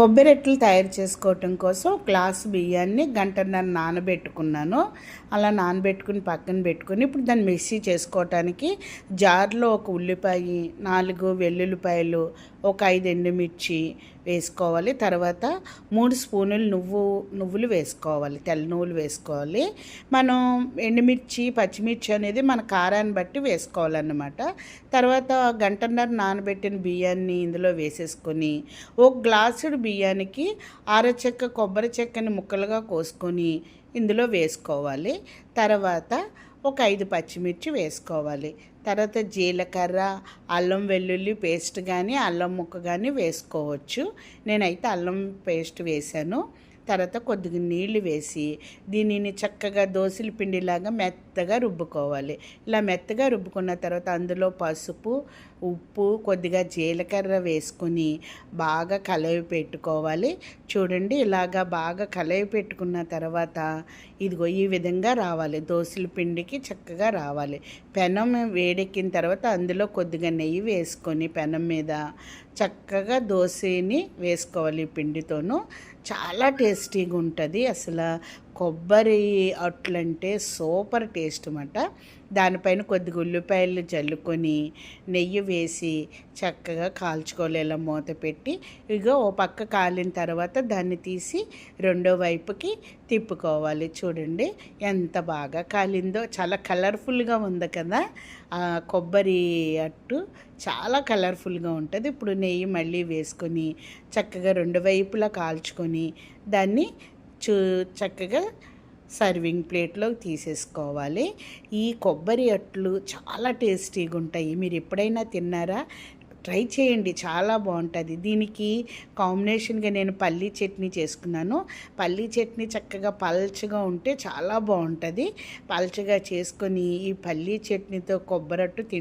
కొబ్బరెట్లు తయారు చేసుకోవటం కోసం గ్లాసు బియ్యాన్ని గంటన్నర నానబెట్టుకున్నాను. అలా నానబెట్టుకుని పక్కన పెట్టుకుని ఇప్పుడు దాన్ని మిక్సీ చేసుకోవటానికి జార్లో ఒక ఉల్లిపాయ నాలుగు వెల్లుల్లిపాయలు ఒక ఐదు ఎండుమిర్చి వేసుకోవాలి. తర్వాత మూడు స్పూనులు నువ్వు నువ్వులు వేసుకోవాలి. తెల్ల నువ్వులు వేసుకోవాలి. మనం ఎండుమిర్చి పచ్చిమిర్చి అనేది మన కారాన్ని బట్టి వేసుకోవాలన్నమాట. తర్వాత గంటన్నర నానబెట్టిన బియ్యాన్ని ఇందులో వేసేసుకొని ఒక గ్లాసుడు బియ్యానికి అరచెక్క కొబ్బరి చెక్కని ముక్కలుగా కోసుకొని ఇందులో వేసుకోవాలి. తర్వాత ఒక ఐదు పచ్చిమిర్చి వేసుకోవాలి. తర్వాత జీలకర్ర అల్లం వెల్లుల్లి పేస్ట్ కానీ అల్లం ముక్క కానీ వేసుకోవచ్చు. నేనైతే అల్లం పేస్ట్ వేశాను. తర్వాత కొద్దిగా నీళ్ళు వేసి దీనిని చక్కగా దోశల పిండిలాగా మెత్త మెత్తగా రుబ్బుకోవాలి. ఇలా మెత్తగా రుబ్బుకున్న తర్వాత అందులో పసుపు ఉప్పు కొద్దిగా జీలకర్ర వేసుకొని బాగా కలవి పెట్టుకోవాలి. చూడండి ఇలాగా బాగా కలవి పెట్టుకున్న తర్వాత ఇదిగో ఈ విధంగా రావాలి. దోశల పిండికి చక్కగా రావాలి. పెనం వేడెక్కిన తర్వాత అందులో కొద్దిగా నెయ్యి వేసుకొని పెనం మీద చక్కగా దోశని వేసుకోవాలి పిండితోనూ. చాలా టేస్టీగా ఉంటుంది అసలు కొబ్బరి అట్లంటే సూపర్ టేస్ట్ అన్నమాట. దానిపైన కొద్దిగా ఉల్లిపాయలు జల్లుకొని నెయ్యి వేసి చక్కగా కాల్చుకోవాలి ఇలా మూత పెట్టి ఇగో ఓ పక్క కాలిన తర్వాత దాన్ని తీసి రెండో వైపుకి తిప్పుకోవాలి. చూడండి ఎంత బాగా కాలిందో. చాలా కలర్ఫుల్గా ఉంది కదా. ఆ కొబ్బరి అట్టు చాలా కలర్ఫుల్గా ఉంటుంది. ఇప్పుడు నెయ్యి మళ్ళీ వేసుకొని చక్కగా రెండు వైపులా కాల్చుకొని దాన్ని చూ చక్కగా సర్వింగ్ ప్లేట్లో తీసేసుకోవాలి. ఈ కొబ్బరి అట్లు చాలా టేస్టీగా ఉంటాయి. మీరు ఎప్పుడైనా తిన్నారా? ట్రై చేయండి. చాలా బాగుంటుంది. దీనికి కాంబినేషన్గా నేను పల్లీ చట్నీ చేసుకున్నాను. పల్లీ చట్నీ చక్కగా పల్చగా ఉంటే చాలా బాగుంటుంది. పల్చగా చేసుకొని ఈ పల్లీ చట్నీతో కొబ్బరట్టు